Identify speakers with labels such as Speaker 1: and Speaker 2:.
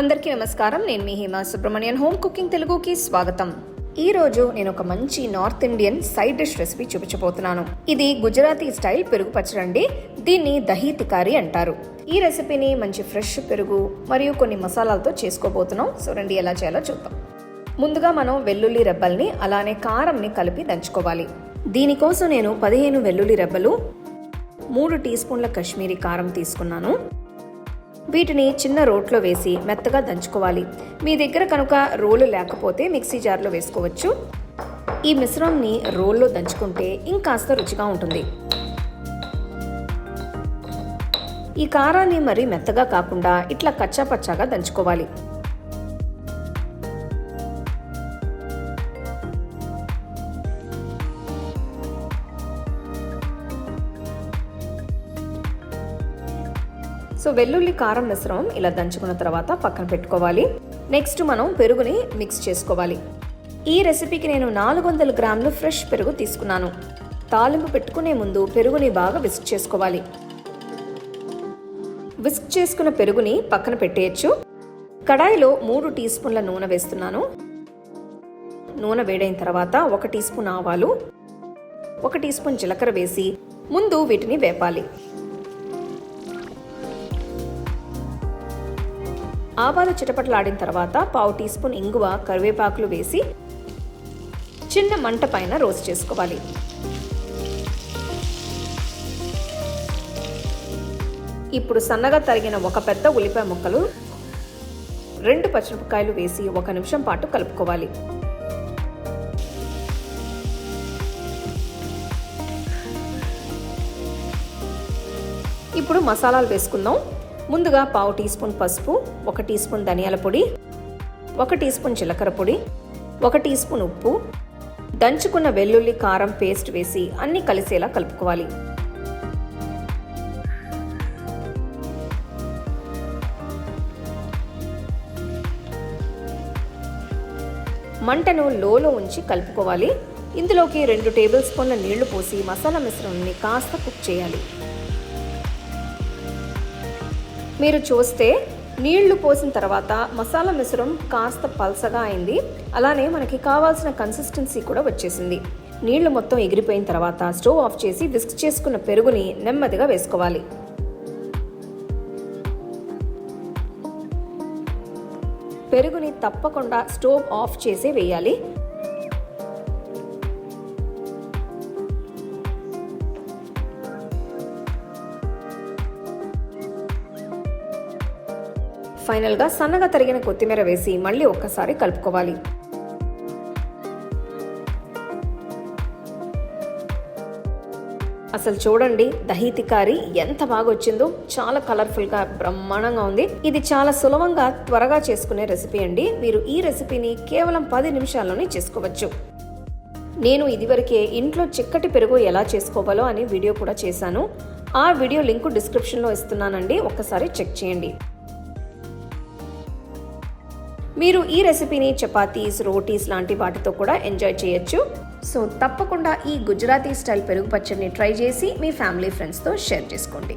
Speaker 1: అందరికీ నమస్కారం. నేను మీ హేమా సుబ్రహ్మణ్యన్. హోమ్ కుకింగ్ తెలుగుకి స్వాగతం. ఈ రోజు నేను ఒక మంచి north Indian side dish recipe చూపించబోతున్నాను. ఇది గుజరాతీ స్టైల్ పెరుగు పచ్చడండి. దీన్ని దహీ తికారి అంటారు. ఈ రెసిపీని మంచి ఫ్రెష్ పెరుగు మరియు కొన్ని మసాలాలతో చేసుకోబోతున్నాం. సో రండి ఎలా చేయాలో చూద్దాం. ముందుగా మనం వెల్లుల్లి రెబ్బల్ని అలానే కారంని కలిపి దంచుకోవాలి. దీనికోసం నేను పదిహేను వెల్లుల్లి రెబ్బలు మూడు టీ స్పూన్ల కాశ్మీరీ కారం తీసుకున్నాను. వీటిని చిన్న రోట్లో వేసి మెత్తగా దంచుకోవాలి. మీ దగ్గర కనుక రోలు లేకపోతే మిక్సీ జార్లో వేసుకోవచ్చు. ఈ మిశ్రమంని రోల్లో దంచుకుంటే ఇంకాస్త రుచిగా ఉంటుంది. ఈ కారాన్ని మరి మెత్తగా కాకుండా ఇట్లా కచ్చా పచ్చాగా దంచుకోవాలి. సో వెల్లుల్లి కారం మిశ్రమం ఇలా దంచుకున్న తర్వాత పక్కన పెట్టుకోవాలి. నెక్స్ట్ మనం పెరుగుని మిక్స్ చేసుకోవాలి. ఈ రెసిపీకి నేను నాలుగు వందల గ్రాములు ఫ్రెష్ పెరుగు తీసుకున్నాను. తాలింపు పెట్టుకునే ముందు పెరుగుని బాగా విస్క్ చేసుకోవాలి. విస్క్ చేసుకున్న పెరుగుని పక్కన పెట్టేయచ్చు. కడాయిలో మూడు టీ స్పూన్ల నూనె వేస్తున్నాను. నూనె వేడైన తర్వాత ఒక టీ స్పూన్ ఆవాలు ఒక టీ స్పూన్ జీలకర్ర వేసి ముందు వీటిని వేపాలి. ఆవాలు చిటపటలాడిన తర్వాత పావు టీ స్పూన్ ఇంగువ కరివేపాకులు వేసి చిన్న మంట పైన రోస్ట్ చేసుకోవాలి. ఇప్పుడు సన్నగా తరిగిన ఒక పెద్ద ఉల్లిపాయ ముక్కలు రెండు పచ్చిమిరపకాయలు వేసి ఒక నిమిషం పాటు కలుపుకోవాలి. ఇప్పుడు మసాలాలు వేసుకుందాం. ముందుగా పావు టీ స్పూన్ పసుపు ఒక టీ స్పూన్ ధనియాల పొడి ఒక టీ స్పూన్ జీలకర్ర పొడి ఒక టీ స్పూన్ ఉప్పు. దంచుకున్న వెల్లుల్లి కారం పేస్ట్ వేసి అన్ని కలిసేలా కలుపుకోవాలి. మంటను లోలో ఉంచి కలుపుకోవాలి. ఇందులోకి రెండు టేబుల్ స్పూన్ల నీళ్ళు పోసి మసాలా మిశ్రమాన్ని కాస్త కుక్ చేయాలి. మీరు చూస్తే నీళ్ళు పోసిన తర్వాత మసాలా మిశ్రం కాస్త పల్సగా అయింది. అలానే మనకి కావాల్సిన కన్సిస్టెన్సీ కూడా వచ్చేసింది. నీళ్ళు మొత్తం ఎగిరిపోయిన తర్వాత స్టవ్ ఆఫ్ చేసి విస్క్ చేసుకున్న పెరుగుని నెమ్మదిగా వేసుకోవాలి. పెరుగుని తప్పకుండా స్టవ్ ఆఫ్ చేసి వేయాలి. ఫైనల్గా సన్నగా తరిగిన కొత్తిమీర వేసి మళ్ళీ ఒక్కసారి కలుపుకోవాలి. అసలు చూడండి దహీ తికారి ఎంత బాగా వచ్చిందో. చాలా కలర్ఫుల్గా బ్రహ్మాండంగా ఉంది. ఇది చాలా సులభంగా త్వరగా చేసుకునే రెసిపీ అండి. మీరు ఈ రెసిపీని కేవలం పది నిమిషాల్లోనే చేసుకోవచ్చు. నేను ఇదివరకే ఇంట్లో చిక్కటి పెరుగు ఎలా చేసుకోవాలో అని వీడియో కూడా చేశాను. ఆ వీడియో లింకు డిస్క్రిప్షన్లో ఇస్తున్నానండి. ఒక్కసారి చెక్ చేయండి. మీరు ఈ రెసిపీని చపాతీస్ రోటీస్ లాంటి వాటితో కూడా ఎంజాయ్ చేయొచ్చు. సో తప్పకుండా ఈ గుజరాతీ స్టైల్ పెరుగు పచ్చడిని ట్రై చేసి మీ ఫ్యామిలీ ఫ్రెండ్స్తో షేర్ చేసుకోండి.